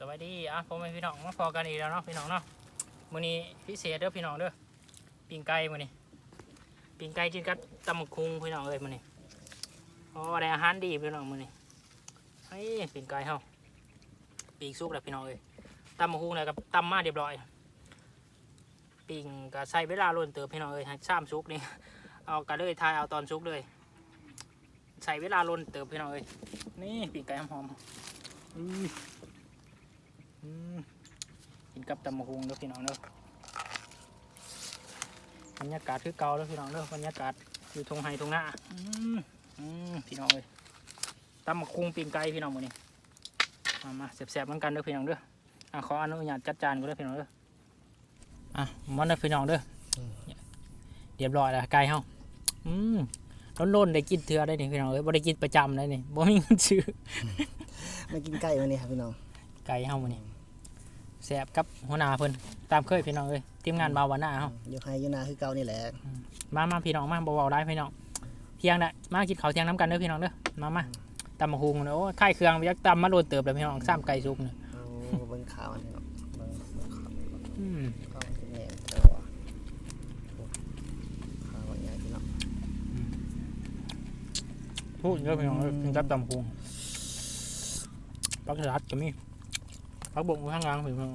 สวัสดีอะผมเป็นพี่น้องมาพอกันอีกแล้วเนาะพี่น้องเนาะมื้อนี้พิเศษเด้อพี่น้องเด้อปิ้งไก่มื้อนี้ปิ้งไก่กินกับตำบักคุงพี่น้องเอ้ยมื้อนี้โอ้ได้อาหารดีพี่น้องมื้อนี้เฮ้ยปิ้งไก่เฮาปิ้งสุกแล้วพี่น้องเอ้ยตำบักคุงแล้วก็ตำมาเรียบร้อยปิ้งก็ใช้เวลาล้นเติบพี่น้องเอ้ยให้ซ้ำสุกนี่เอากระเลยทายเอาตอนสุกเลยใส่เวลาล้นเติบพี่น้องเอ้ยนี่ปิ้งไก่หอมๆอื้ออืม กินกับตำมะฮุงเด้อพี่น้องเด้อบรรยากาศคือเก่าเด้อพี่น้องเด้อบรรยากาศอยู่ทงไฮทงหน้าอืมอืมพี่น้องเลยตำมะฮุงปิ้งไก่พี่น้องมื้อนี้มามาแซ่บๆเหมือนกันเด้อพี่น้องเด้ออะขออนุญาตจัดจานกันเด้อพี่น้องเด้ออะมันเด้อพี่น้องเด้ออเรียบร้อยแล้วไก่เฮาอืมล้นๆได้กินเทื่อได้นี่พี่น้องเอ้ยบ่ได้กินประจำเลยนี่บ่มีเงินซื้อมากินไก่มาเนี่ยครับพี่น้องไก่เฮามื้อนี้ แซ่บกับหัวหน้าเพิ่นตามเคยพี่น้องเอ้ยทีมงานบาวานาเฮาอยู่ไฮอยู่นาคือเก่านี่แหละมามาพี่น้องมาบ่เว้าได้พี่น้องเที่ยงน่ะมากินข้าวเที่ยงน้ำกันเด้อพี่น้องเด้อมามาตำมะฮุงเด้อโอ้ไข่เครื่องยักตำมาโดนเติบเลยพี่น้องซ้ำไก่สุกนี่โอ้เบิ่งข่าวมันพี่น้องเบิ่งเบิ่งข่าวอืมข่าวมันเป็นแหน่งแต่ว่าโอ้ข่าวว่าไงพี่น้องพูดเด้อพี่น้องเอ้ยกินกับตำมะฮุงปักสลัดก็มี ปักบกอยู่ข้างล่างพี่น้อง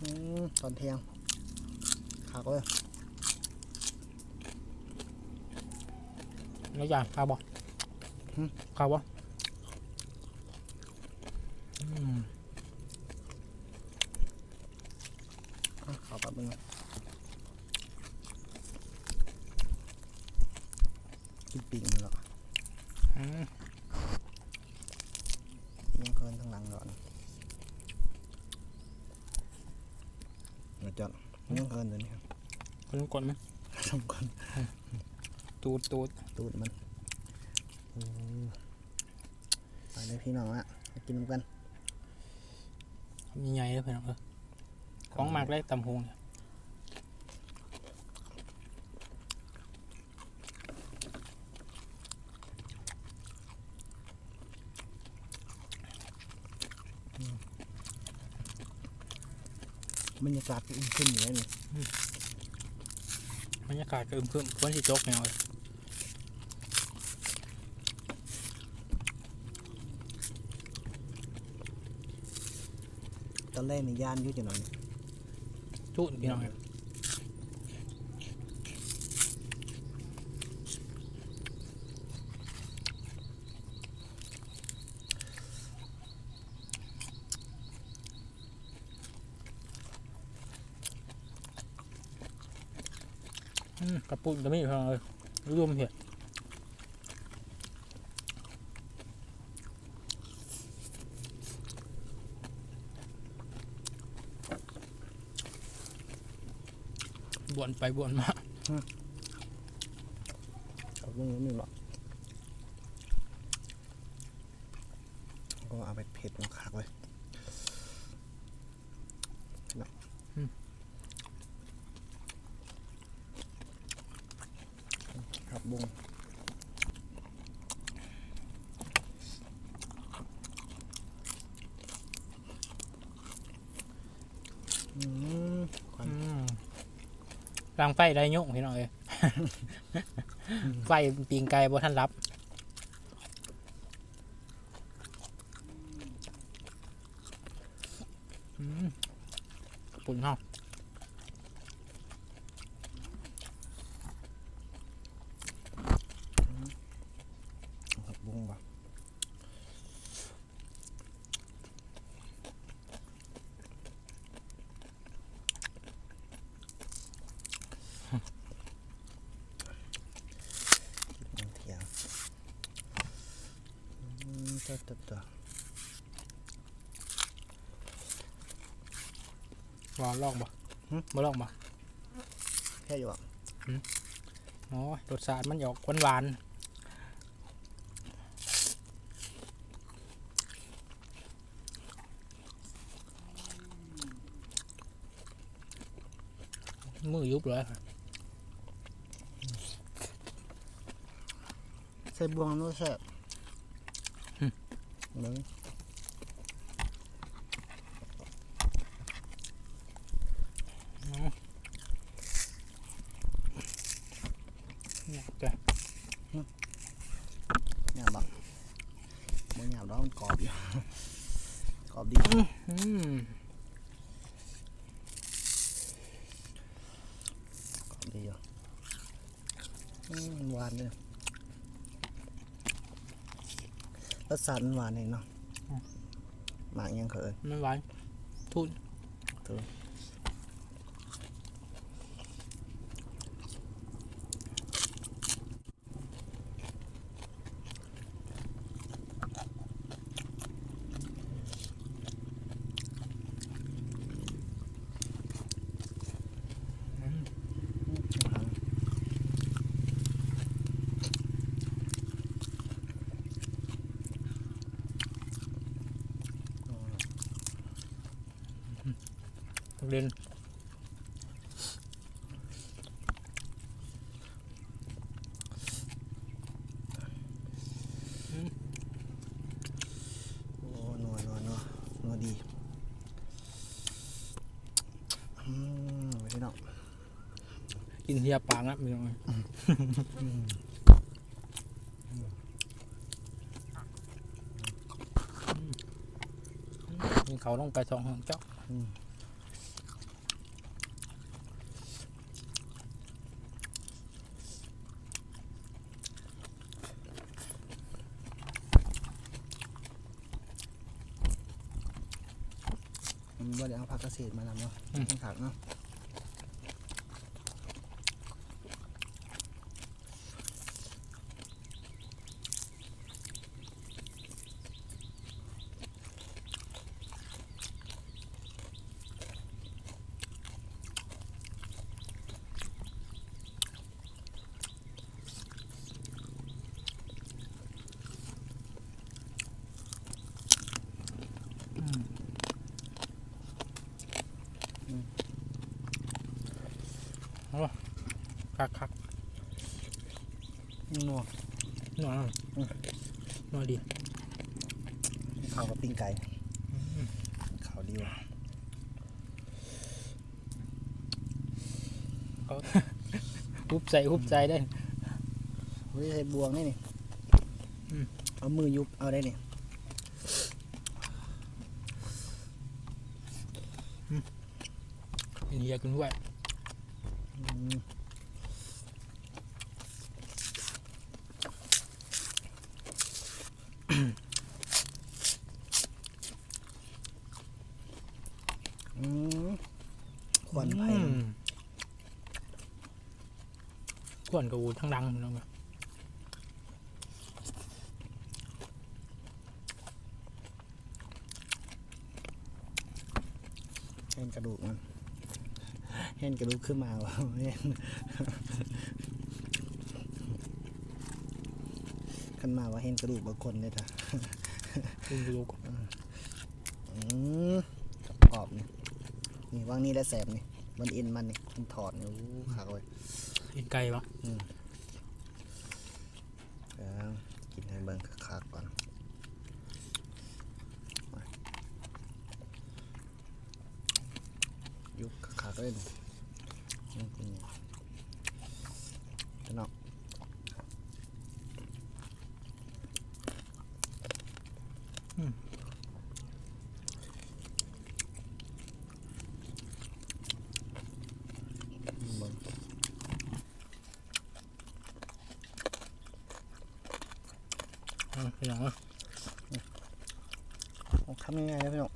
อืมตอนเที่ยงข่าวก็แล้วอย่างข้าวบ่ข้าวบ่อืมอะข่าวปรับเบิ่งนะกินปิ่งมันหรอ อืม ปิ่งเคินทั้งหลังหรอนเดี๋ยวจอดยังเคินตัวนี้ครับ คนกดมั้ยสองคนตูดตูดตูดมันโอ้ไปเลยพี่น้องอะมากินน้ำกันใหญ่ๆเลยพี่น้องเออของมากเลยตำฮุงเนี่ยบรรยากาศก็อุ่นขึ้นอยู่แล้วนี่ บรรยากาศก็อึมครึมฝนสิตกแนวเลยตอนแรกในย่านอยุ่จะหน่อยนี่จุดพี่น้องเนี่ยอืม กระปุกก็มีพี่น้องเลยรวมเห็ดบวนไปบวนมาเอาเรื่องนี้มีหรอกก็เอาไปเผ็ดมาคักเลยเนาะครั บบุ้งอืมควันอืมรางไฟได้ยุ่งพี่น้องเอ้ย ไฟปีงไก่บ่ท่านรับ อืมปุ่นเฮา ผักบุ้งปะกินเที่ยงอืมตัวตัวตัว ล องลองบ่บ่ลองบ่แค่อยู่อะโอ้ยรสชาติมันออกหวานหวานๆมือยุบเลยใส่บวงนู้นแซ่บเบิ้งเนี่ยจ้ะ หยาบบักบ่หยาบดอกมันกรอบอยู่กรอบดีอืมกรอบดีอยู่อืมหวานเลยรสชาติมันหวานเองเนาะหมากยังเขินมันหวานทุนเรียน โอ้นัวนัวนัวนัวดีอืมไปพี่น้อง กินเฮียปางนะมีอะไรมีเขาต้องไปสองห้องเจ้าว่าเดี๋ยวเอาผักเกษตรมาทำเนาะผักเนาะ คักคักนัวหน่อยหน่อยดีข้าวกับปิ้งไก่ข้าวดีว่ะฮุบใส่ฮุบใส่ได้เฮ้ยใส่บวงนี่นี่อืมเอามือยุบเอาได้นี่กินเฮียกินด้วย อืมอืมควันไผ่ อืม ขวนกับอูทั้งดังพี่น้องครับเห็นกระดูกมันเห็นกระดูกขึ้นมาวะเห็นขึ้นมาว่าเห็นกระดูกบางคนเลยจ้ะกินกระดูกอืมกรอบนี่นี่วางนี่ได้แสบนี่มันอินมันนี่มันถอดนี่โอ้ขาเลย กินไก่ปะเดี๋ยวกินให้เบิ่งคักๆก่อนยุบคักๆเลยนี่นี่เป็นไงจะเนาะเบิ่ง อะพี่น้องอะ เอาทำยังไงนะพี่น้อง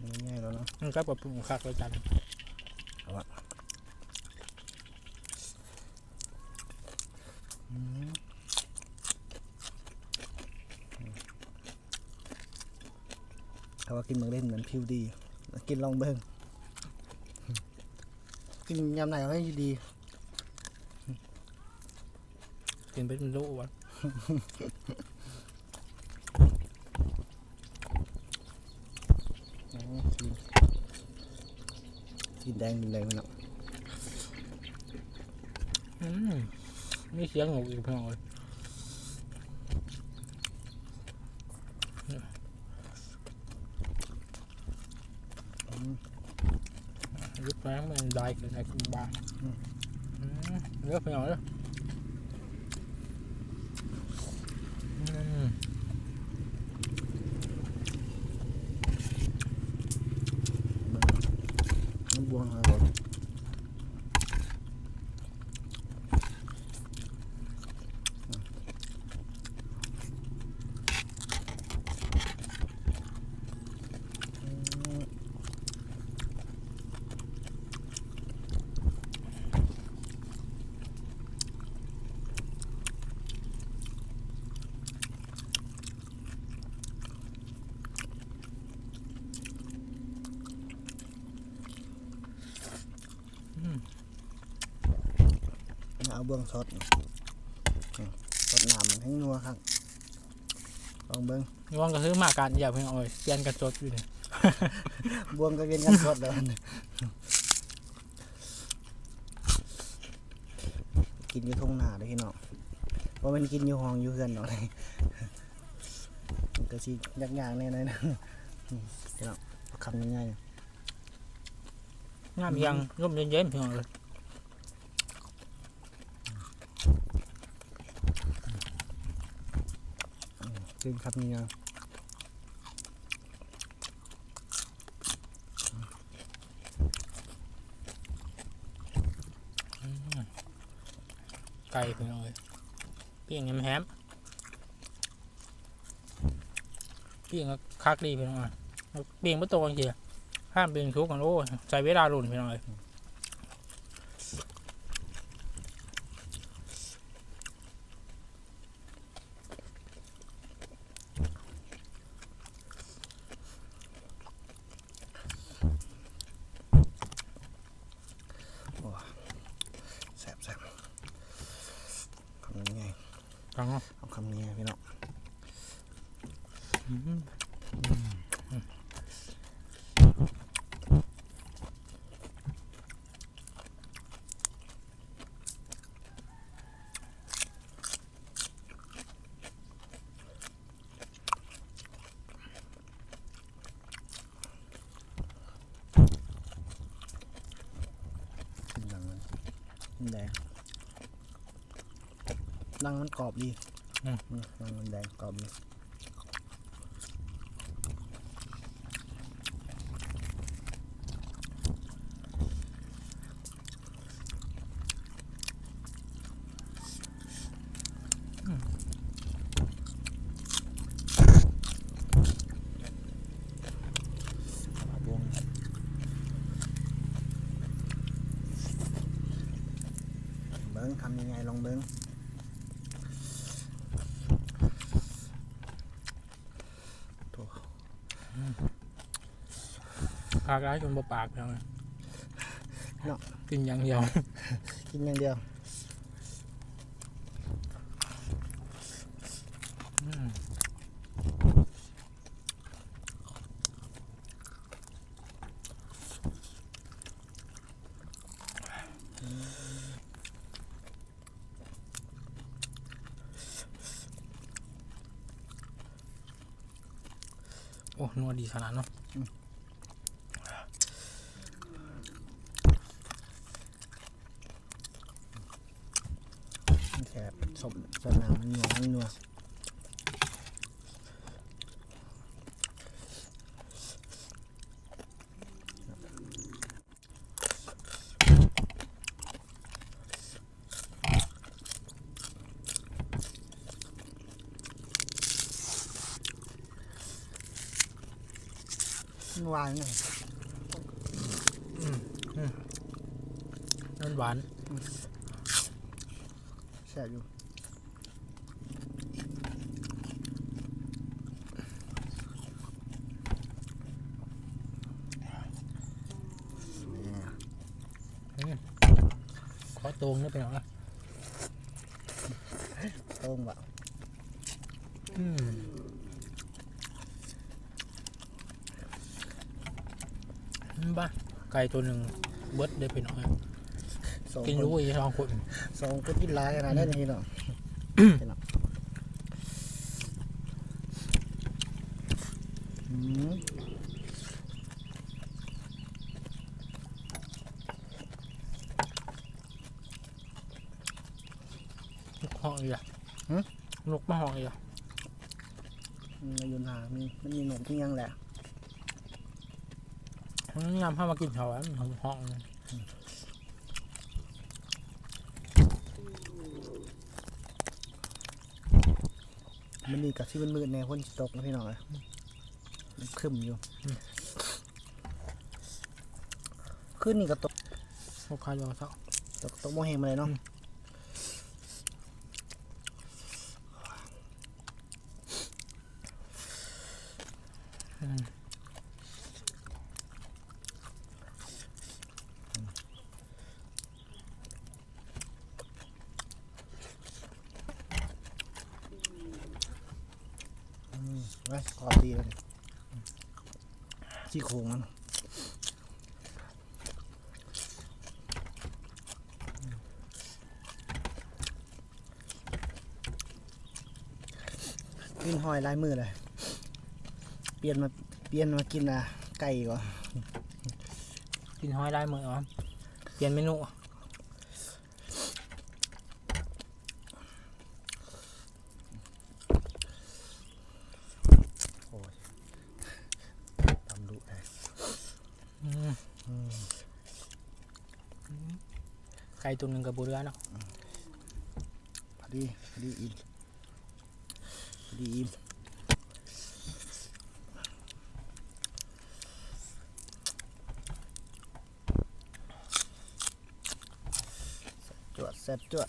มันง่ายแล้วเนาะมันก็แบบปรุงคักเลยจันถ้าว่ากินเมืองเล่นเหมือนผิวดี กินลองเบิ่งกินยำไหนเอาให้ดี กินไปเป็นโลวะ Xin đen mình đen mình nặng Mấy sáng ngủ kịp rồi Lúc sáng mình đai cái này cũng ba Rất nhỏ đó เอาเบื้องสดนี่นี่สดน้ำมันให้นัวครับลองเบิ้งนี่ว่างก็ซื้อมาการอย่าเพิ่งเอาเลยเปลี่ยนกระจดอยู่นี่บวงก็เป็นกันสดแล้วกินอยู่ทุ่งนาเลยพี่น้องเพราะมันกินอยู่ห้องอยู่เฮือนเนาะเลยมันก็สิยักยางแน่เลยนะอืมพี่น้องคำง่ายงามยังร่มเย็นๆเพียงเลย ๆกินคำง่ายไก่เพียงเลยเปียงแฮมเปียงก็คักดีเพียงเลยเปียงไม่โตจริงๆห้ามเปียงทุกกันโอ้ยใช้เวลาลุ่นเพียงเลย ๆแซ่บแซ่บคำง่าย ฟังเนาะ ๆเอาคำง่ายๆพี่น้อง ขึ้นดังมันขึ้นแดง ดังมันกรอบดีอืมอืมดังมันแดงกรอบดี เอาวงเบิ้งทำยังไงลองเบิ้งโถ่ ปากร้ายจนบ่ปากเพียงเลยกินอย่างเดียว กินอย่างเดียว อืมโอ้นัวดี ขนาดเนาะมันแค่สมสนามมันนัวมันนัวมันหวานเลยมันหวานแซ่บอยู่เนี่ยขอตรงนี่ไปหน่อยนะโต้งบะอืม ก่ตัวหนึ่งเบิร์ดได้เป็นน้อยกินรู้อีสองคนสองคนกินร้ายขนาดนั้นงเนาะลูกห้องอีกอะลูกมะห้องอีกอะมันอยู่หนามันมันมีหนมที่ยังแหละ นยำให้มากินเขาอะมันห้องเลยมันนี่กับที่มันมืดแน่พ้นสิตกนะพี่น้องเลยมันครึมอยู่ขึ้นนี่ก็ตกพวกข้าวยอเท่าตกตกโมเฮงมาเลยเนาะ อืม ไว้กรอบดีเลยซี่โครงมัน กินหอยลายมือเลย เปลี่ยนมาเปลี่ยนมากินอะไก่ก่อนกินห้อยได้มืออะเปลี่ยนเมนูอะโอ้ยตำดุเลยอืมไก่ตัวหนึ่งกับบุเรือเนาะพอดีพอดีอิ่มพอ ดีอิ่มจวดแซ่บจวด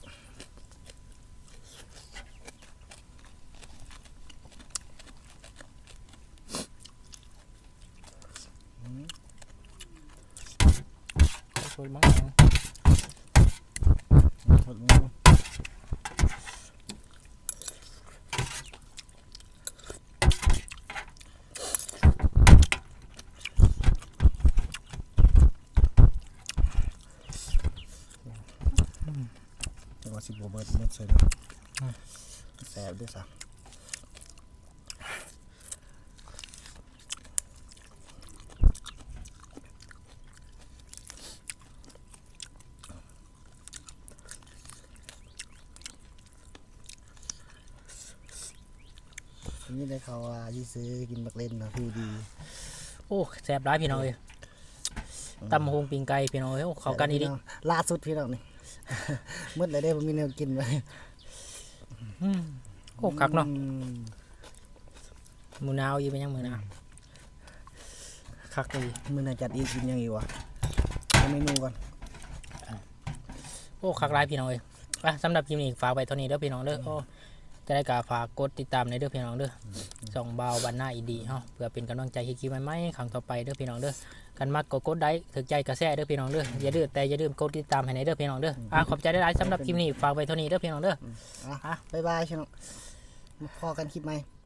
สวยมาก หมดมือจังหวะ สิบโบเบิร์ดเม็ดใส่เนาะแซ่บด้วยซ้ำนี่ได้เขาว่าที่ซื้อกินบักเล่นนะผิวดี โอ้แซ่บร้ายพี่น้องเอ้ยตำหงปิงไก่พี่น้องเอ้ยโอ้เขากันอีดิล่าสุดพี่น้องนี่ มืดเลยได้ผมมีแนวกินไว้อืมโอ้คักเนาะอืมมือนาวอยู่เป็นยังมือนาวคักเลยมือน่าจัดอีกกินยังอีกวะเอาเมนูก่อนโอ้คักร้ายพี่น้องเอ้ยอะสำหรับคลิปนี้ฝากไว้เท่านี้เด้อพี่น้องเด้อโอ้ จะได้กาฝากกดติดตามในเด้อพี่น้องเด้อส่องเบาบันหน้าอีดีเฮาเพื่อเป็นกำลังใจให้คลิปใหม่ๆครั้งต่อไปเด้อพี่น้องเด้อกันมักก็กดไลค์ถึกใจกระแสเด้อพี่น้องเด้ออย่าดื้อแต่อย่าลืมกดติดตามให้ในเด้อพี่น้องเด้ออะขอบใจได้หลายๆสำหรับคลิปนี้ฝากไว้เท่านี้เด้อพี่น้องเด้ออะบ๊ายบายชิน้องมาพอกันคลิปไหม